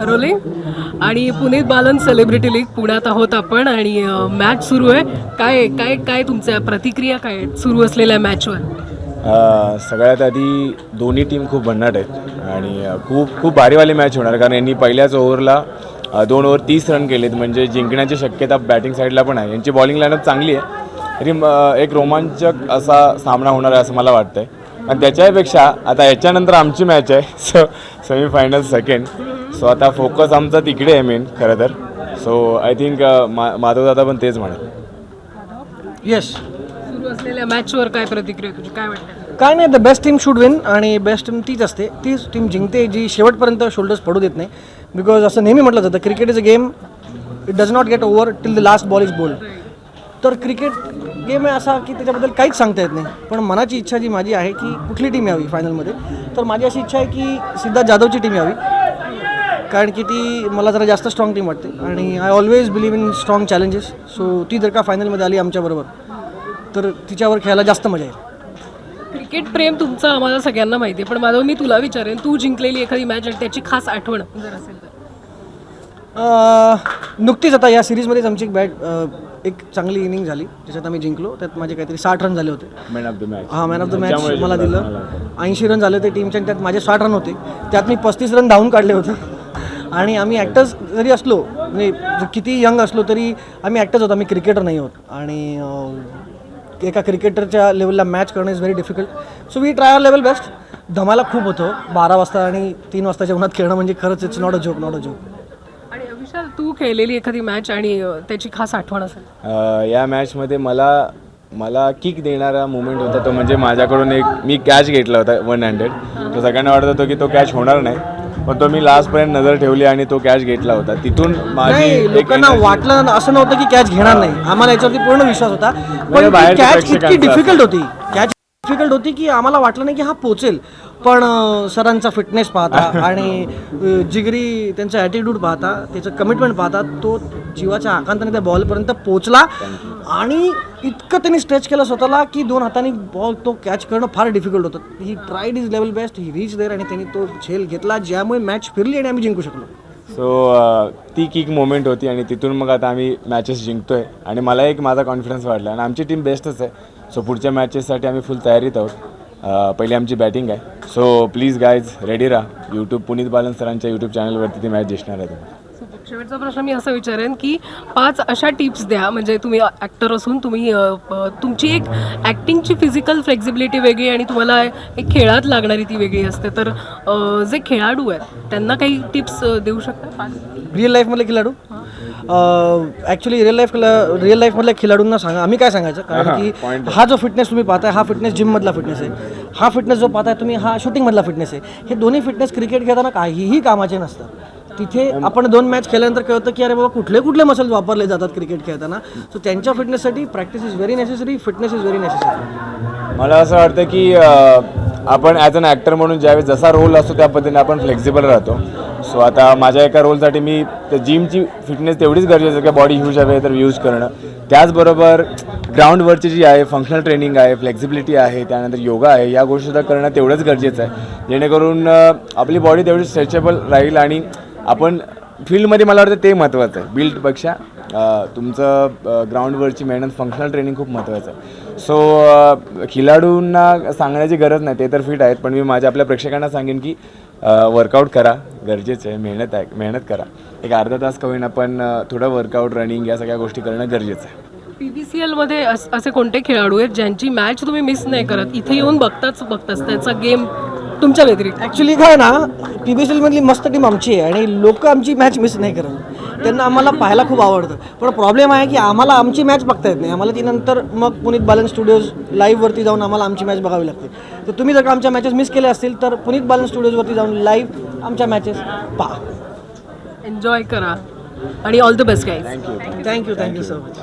Rolling. आणि Pune Balan celebrity league पुण्यात आहोत आपण. आणि मॅच सुरू आहे. काय काय काय तुमच्या प्रतिक्रिया काय सुरू असलेल्या मॅचवर सगळ्यात आधी दोन्ही टीम खूप भन्नाट आहेत. आणि खूप खूप भारीवाली मॅच होणार. कारण यांनी पहिल्याच ओव्हरला दोन ओव्हर तीस रन केलेत. म्हणजे जिंकण्याची शक्यता बॅटिंग साईडला पण आहे. यांची बॉलिंग लाईनअप चांगली आहे. तरी एक रोमांचक असा सामना होणार आहे असं मला वाटतं आहे आणि त्याच्यापेक्षा आता याच्यानंतर आमची मॅच आहे. सो सेमीफायनल सेकंड सो आता फोकस आमचा तिकडे आहे मेन खरं तर. सो आय थिंक मा माधव दादा पण तेच म्हणेल. येस सुरू असलेल्या मॅचवर काय प्रतिक्रिया तुझी? काय वाटतं काय नाही the best team should win आणि बेस्ट टीम तीच असते. तीच टीम जिंकते जी शेवटपर्यंत शोल्डर्स पडू देत नाही. बिकॉज असं नेहमी म्हटलं जातं cricket is a game it does not get over till the last ball is bowled तर क्रिकेट गेम आहे असा की त्याच्याबद्दल काहीच सांगता येत नाही. पण मनाची इच्छा जी माझी आहे की कुठली टीम यावी फायनलमध्ये तर माझी अशी इच्छा आहे की सिद्धार्थ जाधवची टीम यावी. कारण की ती मला जरा जास्त स्ट्रॉंग टीम वाटते. आणि I always believe in strong challenges so ती जर का फायनलमध्ये आली आमच्याबरोबर तर तिच्यावर खेळायला जास्त मजा येईल. क्रिकेट प्रेम तुमचं आम्हाला सगळ्यांना माहिती आहे. पण माधव मी तुला विचारेन तू जिंकलेली एखादी मॅच आणि त्याची खास आठवण जर असेल तर. नुकतीच आता या सिरीजमध्येच आमची एक बॅट एक चांगली इनिंग झाली ज्याच्यात आम्ही जिंकलो. त्यात माझे काहीतरी साठ रन झाले होते. मॅन ऑफ द मॅच हा मॅन ऑफ द मॅच मला दिलं. ऐंशी रन झाले होते टीमच्या आणि त्यात माझे साठ रन होते. त्यात मी पस्तीस रन धावून काढले होते. आणि आम्ही ॲक्टर्स जरी असलो म्हणजे किती यंग असलो तरी आम्ही ॲक्टर्स होतो आम्ही क्रिकेटर नाही होत. आणि एका क्रिकेटरच्या लेवलला मॅच करणं is very difficult so we try our level best धमाला खूप होतो बारा वाजता आणि तीन वाजताच्या उन्हात खेळणं म्हणजे खरंच it's not a joke not a joke तू खेळलेली एखादी मॅच आणि त्याची खास आठवण असेल. अ, या मॅचमध्ये मला मला किक देणारा मुवमेंट होता तो म्हणजे माझ्याकडून एक मी कॅच घेतला होता वन हँड्रेड तो सगळ्यांना वाटत होतं की तो कॅच होणार नाही. पण तो मी लास्टपर्यंत नजर ठेवली आणि तो कॅच घेतला होता. तिथून माझी नाही एक लोकांना energy- वाटलं असं नव्हतं की कॅच घेणार नाही. आम्हाला याच्यावरती पूर्ण विश्वास होता. पण बाहेरच्या कॅच इतकी प्रेक्षकांचा डिफिकल्ट होती. कॅच डिफिकल्ट होती की आम्हाला वाटलं नाही की हा पोचेल. पण सरांचा फिटनेस पाहता आणि जिगरी त्यांचा ॲटिट्यूड पाहता त्याचं कमिटमेंट पाहता तो जीवाच्या आकांताने त्या बॉलपर्यंत पोचला. आणि इतकं त्यांनी स्ट्रेच केलं स्वतःला की दोन हातांनी बॉल तो कॅच करणं फार डिफिकल्ट होतं. He tried is level best he reach there आणि त्यांनी तो झेल घेतला ज्यामुळे मॅच फिरली आणि आम्ही जिंकू शकलो. सो ती किक मोमेंट होती आणि तिथून मग आता आम्ही मॅचेस जिंकतोय. आणि मला एक माझा कॉन्फिडन्स वाढला. आणि आमची टीम बेस्टच आहे. सो पुढच्या मॅचेससाठी आम्ही फुल तयारीत आहोत. पहिली आमची बॅटिंग आहे. सो प्लीज गाईज रेडी राहा. यूट्यूब पुनीत बालन सरांच्या यूट्यूब चॅनलवरती ती मॅच दिसणार आहे तुम्हाला. शेवटचा प्रश्न मी असं विचारेन की पाच अशा टिप्स द्या. म्हणजे तुम्ही ॲक्टर असून तुम्ही तुमची एक ॲक्टिंगची फिजिकल फ्लेक्झिबिलिटी वेगळी आणि तुम्हाला एक खेळात लागणारी ती वेगळी असते. तर जे खेळाडू आहेत त्यांना काही टिप्स देऊ शकता? पाच रिअल लाईफमधले खेळाडू? ॲक्च्युली रिअल लाईफ रिअल लाईफमधल्या खेळाडूंना सांगा. आम्ही काय सांगायचं? कारण की हा जो फिटनेस तुम्ही पाहताय हा फिटनेस जिममधला फिटनेस आहे. हा फिटनेस जो पाहताय तुम्ही हा शूटिंगमधला फिटनेस आहे. हे दोन्ही फिटनेस क्रिकेट खेळताना काहीही कामाचे नसतात. तिथे आपण दोन मॅच खेळल्यानंतर कळतं की अरे बाबा कुठले कुठले मसल्स वापरले जातात क्रिकेट खेळताना. सो त्यांच्या फिटनेससाठी practice is very necessary fitness is very necessary मला असं वाटतं की आपण ॲज अन ॲक्टर म्हणून ज्यावेळेस जसा रोल असतो त्या पद्धतीने आपण फ्लेक्झिबल राहतो. सो आता माझ्या एका रोलसाठी मी जिमची फिटनेस तेवढीच गरजेचं आहे की बॉडी ह्यूज हवे तर यूज करणं. त्याचबरोबर ग्राउंडवरची जी आहे फंक्शनल ट्रेनिंग आहे फ्लेक्झिबिलिटी आहे त्यानंतर योगा आहे या गोष्टीसुद्धा करणं तेवढंच गरजेचं आहे. जेणेकरून आपली बॉडी तेवढी स्ट्रेचेबल राहील आणि आपण फील्डमध्ये मला वाटतं ते महत्त्वाचं आहे. बिल्डपेक्षा तुमचं ग्राउंडवरची मेहनत फंक्शनल ट्रेनिंग खूप महत्त्वाचं आहे. सो खिलाडूंना सांगण्याची गरज नाही ते तर फिट आहेत पण मी माझ्या आपल्या प्रेक्षकांना सांगेन की वर्कआउट करा गरजेचं आहे मेहनत आहे मेहनत करा. एक अर्धा तास का होईना पण थोडं वर्कआउट रनिंग या सगळ्या गोष्टी करणं गरजेचं आहे. पी बी सी एलमध्ये असे कोणते खेळाडू आहेत ज्यांची मॅच तुम्ही मिस नाही करत? इथे येऊन बघताच बघताच त्याचा गेम तुमच्या व्यतिरिक्त? ॲक्च्युली काय ना पी बी सी एलमधली मस्त टीम आमची आहे आणि लोक आमची मॅच मिस नाही करत. त्यांना आम्हाला पाहायला खूप आवडतं. पण प्रॉब्लेम आहे की आम्हाला आमची मॅच बघता येत नाही. आम्हाला ती नंतर मग पुनीत बालन स्टुडिओज लाईव्हवरती जाऊन आम्हाला आमची मॅच बघावी लागते. तर तुम्ही जर का आमच्या मॅचेस मिस केल्या असतील तर पुनीत बालन स्टुडिओजवरती जाऊन लाईव्ह आमच्या मॅचेस पहा. एन्जॉय करा. आणि all the best guys thank you thank you thank you so much